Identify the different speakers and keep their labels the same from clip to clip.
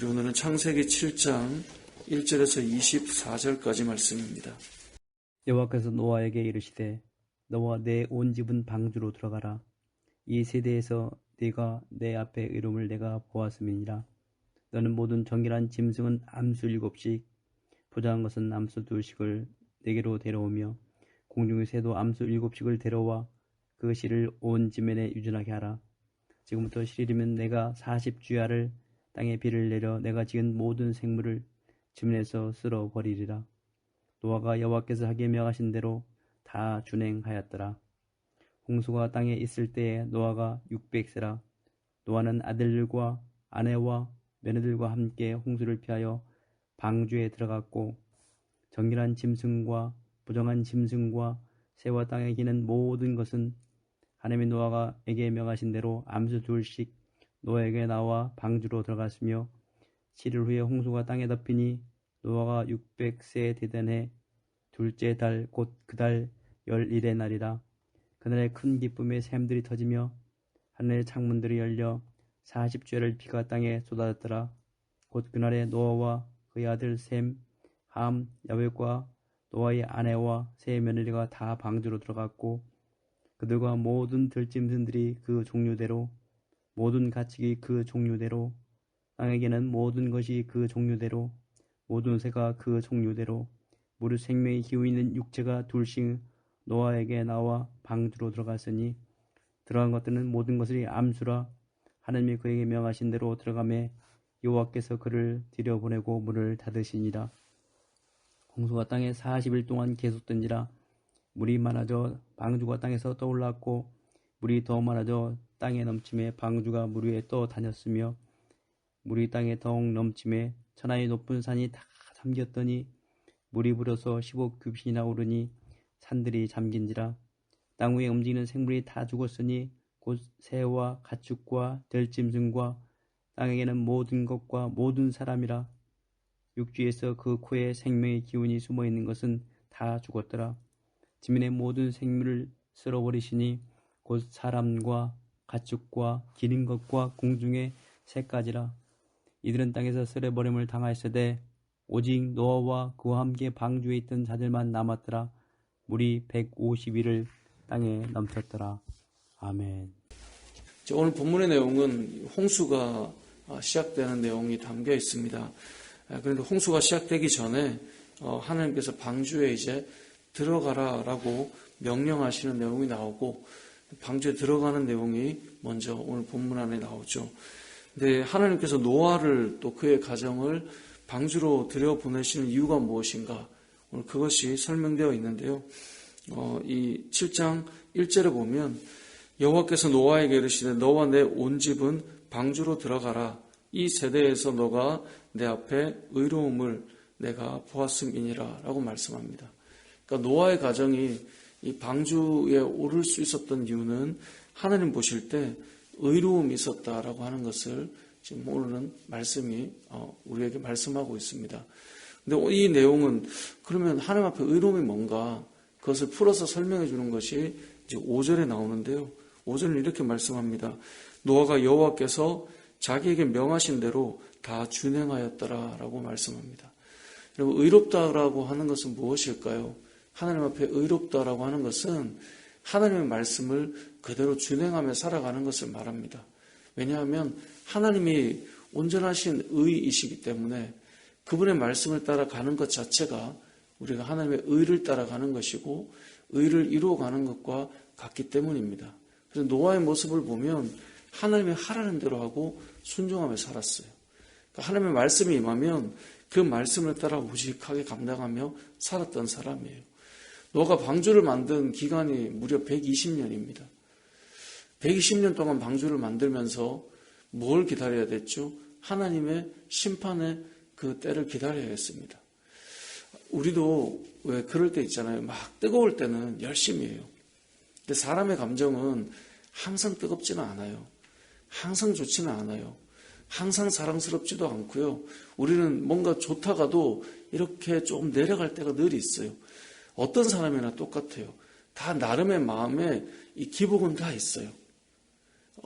Speaker 1: 우리 오늘은 창세기 7장 1절에서 24절까지 말씀입니다.
Speaker 2: 여호와께서 노아에게 이르시되 너와 내 온 집은 방주로 들어가라. 이 세대에서 네가 내 앞에 이름을 내가 보았음이니라. 너는 모든 정결한 짐승은 암수 일곱씩 부정한 것은 암수 둘씩을 내게로 데려오며 공중의 새도 암수 일곱씩을 데려와 그 실을 온 지면에 유전하게 하라. 지금부터 실이면 내가 사십 주야를 땅에 비를 내려 내가 지은 모든 생물을 지면에서 쓸어 버리리라 노아가 여호와께서 하게 명하신 대로 다 준행하였더라. 홍수가 땅에 있을 때에 노아가 600세라. 노아는 아들들과 아내와 며느들과 함께 홍수를 피하여 방주에 들어갔고 정결한 짐승과 부정한 짐승과 새와 땅에 기는 모든 것은 하나님의 노아가 에게 명하신 대로 암수 둘씩 노아에게 나와 방주로 들어갔으며 7일 후에 홍수가 땅에 덮이니 노아가 600세 되던 둘째 달 곧 그 달 열일의 날이라. 그날에 큰 기쁨의 샘들이 터지며 하늘의 창문들이 열려 사십 죄를 비가 땅에 쏟아졌더라. 곧 그날에 노아와 그의 아들 샘, 함, 야벳과 노아의 아내와 세 며느리가 다 방주로 들어갔고 그들과 모든 들짐승들이 그 종류대로 모든 가축이 그 종류대로 땅에게는 모든 것이 그 종류대로 모든 새가 그 종류대로 무릇 생명의 기후 있는 육체가 둘씩 노아에게 나와 방주로 들어갔으니 들어간 것들은 모든 것이 암수라 하나님이 그에게 명하신 대로 들어가매 여호와께서 그를 들여보내고 문을 닫으시니라. 홍수가 땅에 40일 동안 계속된지라 물이 많아져 방주가 땅에서 떠올랐고 물이 더 많아져 땅에 넘침에 방주가 물 위에 떠 다녔으며 물이 땅에 더욱 넘침에 천하의 높은 산이 다 잠겼더니 물이 불어서 15큐빗이나 오르니 산들이 잠긴지라 땅 위에 움직이는 생물이 다 죽었으니 곧 새와 가축과 들짐승과 땅에게는 모든 것과 모든 사람이라 육지에서 그 코에 생명의 기운이 숨어 있는 것은 다 죽었더라. 지면의 모든 생물을 쓸어버리시니 곧 사람과 가축과 기는 것과 공중의 새까지라 이들은 땅에서 쓸어버림을 당하였으되 오직 노아와 그와 함께 방주에 있던 자들만 남았더라 물이 150일을 땅에 넘쳤더라. 아멘.
Speaker 1: 오늘 본문의 내용은 홍수가 시작되는 내용이 담겨 있습니다. 그런데 홍수가 시작되기 전에 어, 하나님께서 방주에 이제 들어가라라고 명령하시는 내용이 나오고 방주에 들어가는 내용이 먼저 오늘 본문 안에 나오죠. 근데 하나님께서 노아를 또 그의 가정을 방주로 들여 보내시는 이유가 무엇인가? 오늘 그것이 설명되어 있는데요. 어, 이 7장 1절에 보면 여호와께서 노아에게 이르시되 너와 내 온 집은 방주로 들어가라. 이 세대에서 너가 내 앞에 의로움을 내가 보았음이니라 라고 말씀합니다. 그러니까 노아의 가정이 이 방주에 오를 수 있었던 이유는 하나님 보실 때 의로움이 있었다라고 하는 것을 지금 오늘은 말씀이 어, 우리에게 말씀하고 있습니다. 근데 이 내용은 그러면 하나님 앞에 의로움이 뭔가 그것을 풀어서 설명해 주는 것이 이제 5절에 나오는데요. 5절은 이렇게 말씀합니다. 노아가 여호와께서 자기에게 명하신 대로 다 준행하였더라라고 말씀합니다. 여러분 의롭다라고 하는 것은 무엇일까요? 하나님 앞에 의롭다라고 하는 것은 하나님의 말씀을 그대로 준행하며 살아가는 것을 말합니다. 왜냐하면 하나님이 온전하신 의이시기 때문에 그분의 말씀을 따라가는 것 자체가 우리가 하나님의 의를 따라가는 것이고 의를 이루어가는 것과 같기 때문입니다. 그래서 노아의 모습을 보면 하나님의 하라는 대로 하고 순종하며 살았어요. 그러니까 하나님의 말씀이 임하면 그 말씀을 따라 무식하게 감당하며 살았던 사람이에요. 노아가 방주를 만든 기간이 무려 120년입니다. 120년 동안 방주를 만들면서 뭘 기다려야 됐죠? 하나님의 심판의 그 때를 기다려야겠습니다. 우리도 왜 그럴 때 있잖아요. 막 뜨거울 때는 열심히 해요. 근데 사람의 감정은 항상 뜨겁지는 않아요. 항상 좋지는 않아요. 항상 사랑스럽지도 않고요. 우리는 뭔가 좋다가도 이렇게 좀 내려갈 때가 늘 있어요. 어떤 사람이나 똑같아요. 다 나름의 마음에 이 기복은 다 있어요.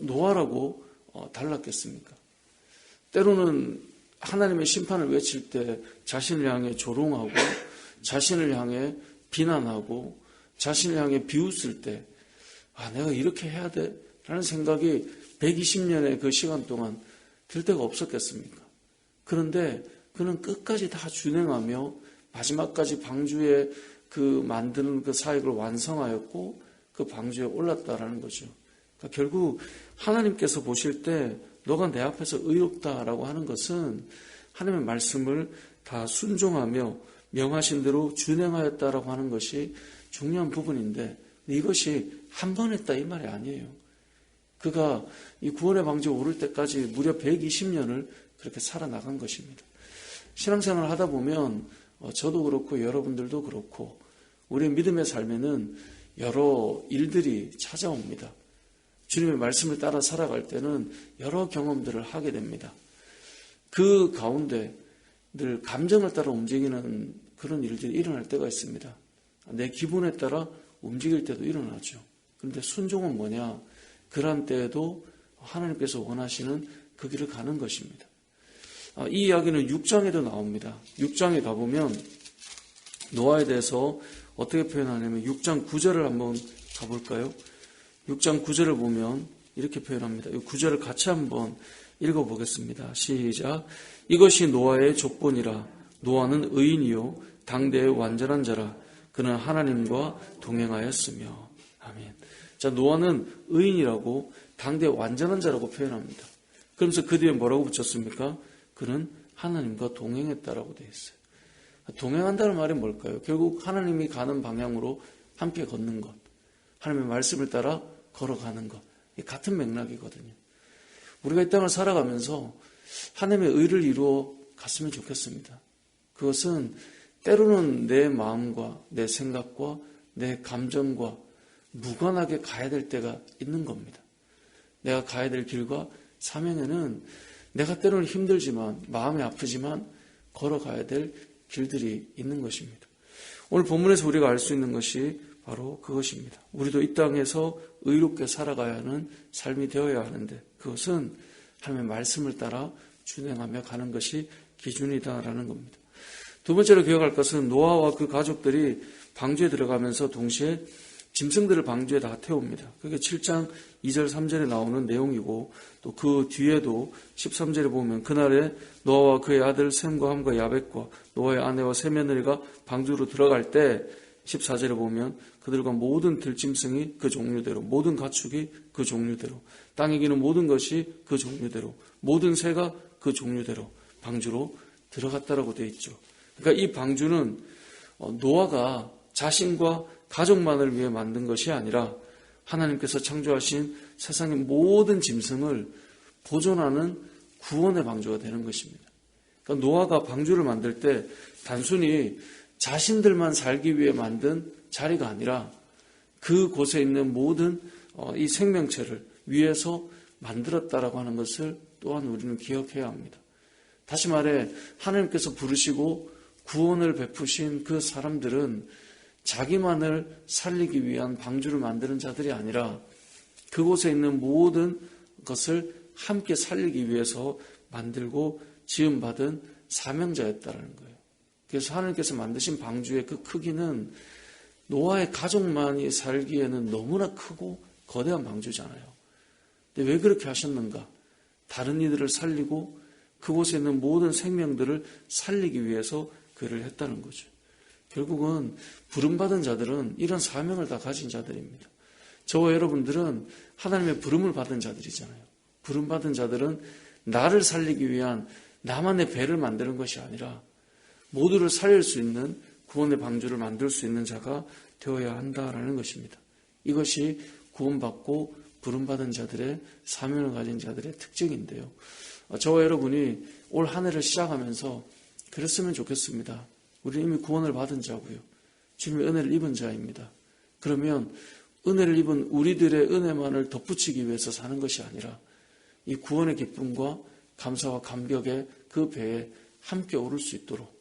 Speaker 1: 노아라고 어, 달랐겠습니까? 때로는 하나님의 심판을 외칠 때 자신을 향해 조롱하고 자신을 향해 비난하고 자신을 향해 비웃을 때 아, 내가 이렇게 해야 돼? 라는 생각이 120년의 그 시간 동안 들 때가 없었겠습니까? 그런데 그는 끝까지 다 준행하며 마지막까지 방주에 그 만드는 그 사역을 완성하였고 그 방주에 올랐다라는 거죠. 그러니까 결국 하나님께서 보실 때 너가 내 앞에서 의롭다라고 하는 것은 하나님의 말씀을 다 순종하며 명하신 대로 준행하였다라고 하는 것이 중요한 부분인데 이것이 한 번 했다 이 말이 아니에요. 그가 이 구원의 방지에 오를 때까지 무려 120년을 그렇게 살아나간 것입니다. 신앙생활을 하다 보면 어, 저도 그렇고 여러분들도 그렇고 우리의 믿음의 삶에는 여러 일들이 찾아옵니다. 주님의 말씀을 따라 살아갈 때는 여러 경험들을 하게 됩니다. 그 가운데 늘 감정을 따라 움직이는 그런 일들이 일어날 때가 있습니다. 내 기분에 따라 움직일 때도 일어나죠. 그런데 순종은 뭐냐? 그런 때에도 하나님께서 원하시는 그 길을 가는 것입니다. 아, 이 이야기는 6장에도 나옵니다. 6장에 가보면 노아에 대해서 어떻게 표현하냐면 6장 9절을 한번 가볼까요? 6장 9절을 보면 이렇게 표현합니다. 이 9절을 같이 한번 읽어보겠습니다. 시작. 이것이 노아의 족본이라 노아는 의인이요 당대의 완전한 자라 그는 하나님과 동행하였으며 아멘. 자 노아는 의인이라고 당대의 완전한 자라고 표현합니다. 그러면서 그 뒤에 뭐라고 붙였습니까? 그는 하나님과 동행했다라고 되어 있어요. 동행한다는 말이 뭘까요? 결국 하나님이 가는 방향으로 함께 걷는 것. 하나님의 말씀을 따라 걸어가는 것. 같은 맥락이거든요. 우리가 이 땅을 살아가면서 하나님의 의를 이루어 갔으면 좋겠습니다. 그것은 때로는 내 마음과 내 생각과 내 감정과 무관하게 가야 될 때가 있는 겁니다. 내가 가야 될 길과 사명에는 내가 때로는 힘들지만 마음이 아프지만 걸어가야 될 길들이 있는 것입니다. 오늘 본문에서 우리가 알 수 있는 것이 바로 그것입니다. 우리도 이 땅에서 의롭게 살아가야 하는 삶이 되어야 하는데 그것은 하나님의 말씀을 따라 준행하며 가는 것이 기준이다라는 겁니다. 두 번째로 기억할 것은 노아와 그 가족들이 방주에 들어가면서 동시에 짐승들을 방주에 다 태웁니다. 그게 7장 2절 3절에 나오는 내용이고 또 그 뒤에도 13절에 보면 그날에 노아와 그의 아들 셈과 함과 야벳과 노아의 아내와 세 며느리가 방주로 들어갈 때 14절에 보면 그들과 모든 들짐승이 그 종류대로 모든 가축이 그 종류대로 땅에 기는 모든 것이 그 종류대로 모든 새가 그 종류대로 방주로 들어갔다라고 되어 있죠. 그러니까 이 방주는 어, 노아가 자신과 가족만을 위해 만든 것이 아니라 하나님께서 창조하신 세상의 모든 짐승을 보존하는 구원의 방주가 되는 것입니다. 그러니까 노아가 방주를 만들 때 단순히 자신들만 살기 위해 만든 자리가 아니라 그곳에 있는 모든 어, 이 생명체를 위해서 만들었다라고 하는 것을 또한 우리는 기억해야 합니다. 다시 말해 하나님께서 부르시고 구원을 베푸신 그 사람들은 자기만을 살리기 위한 방주를 만드는 자들이 아니라 그곳에 있는 모든 것을 함께 살리기 위해서 만들고 지음받은 사명자였다는 거예요. 그래서 하나님께서 만드신 방주의 그 크기는 노아의 가족만이 살기에는 너무나 크고 거대한 방주잖아요. 근데 왜 그렇게 하셨는가? 다른 이들을 살리고 그곳에 있는 모든 생명들을 살리기 위해서 그를 했다는 거죠. 결국은 부름받은 자들은 이런 사명을 다 가진 자들입니다. 저와 여러분들은 하나님의 부름을 받은 자들이잖아요. 부름받은 자들은 나를 살리기 위한 나만의 배를 만드는 것이 아니라 모두를 살릴 수 있는 구원의 방주를 만들 수 있는 자가 되어야 한다라는 것입니다. 이것이 구원받고 부름받은 자들의 사명을 가진 자들의 특징인데요. 저와 여러분이 올 한 해를 시작하면서 그랬으면 좋겠습니다. 우리 이미 구원을 받은 자고요. 주님의 은혜를 입은 자입니다. 그러면 은혜를 입은 우리들의 은혜만을 덧붙이기 위해서 사는 것이 아니라 이 구원의 기쁨과 감사와 감격의 그 배에 함께 오를 수 있도록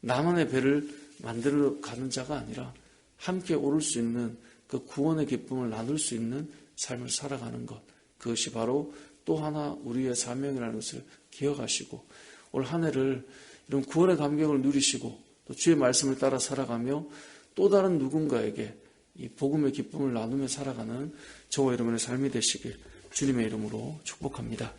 Speaker 1: 나만의 배를 만들어 가는 자가 아니라 함께 오를 수 있는 그 구원의 기쁨을 나눌 수 있는 삶을 살아가는 것. 그것이 바로 또 하나 우리의 사명이라는 것을 기억하시고 올 한 해를 이런 구원의 감격을 누리시고 또 주의 말씀을 따라 살아가며 또 다른 누군가에게 이 복음의 기쁨을 나누며 살아가는 저와 여러분의 삶이 되시길 주님의 이름으로 축복합니다.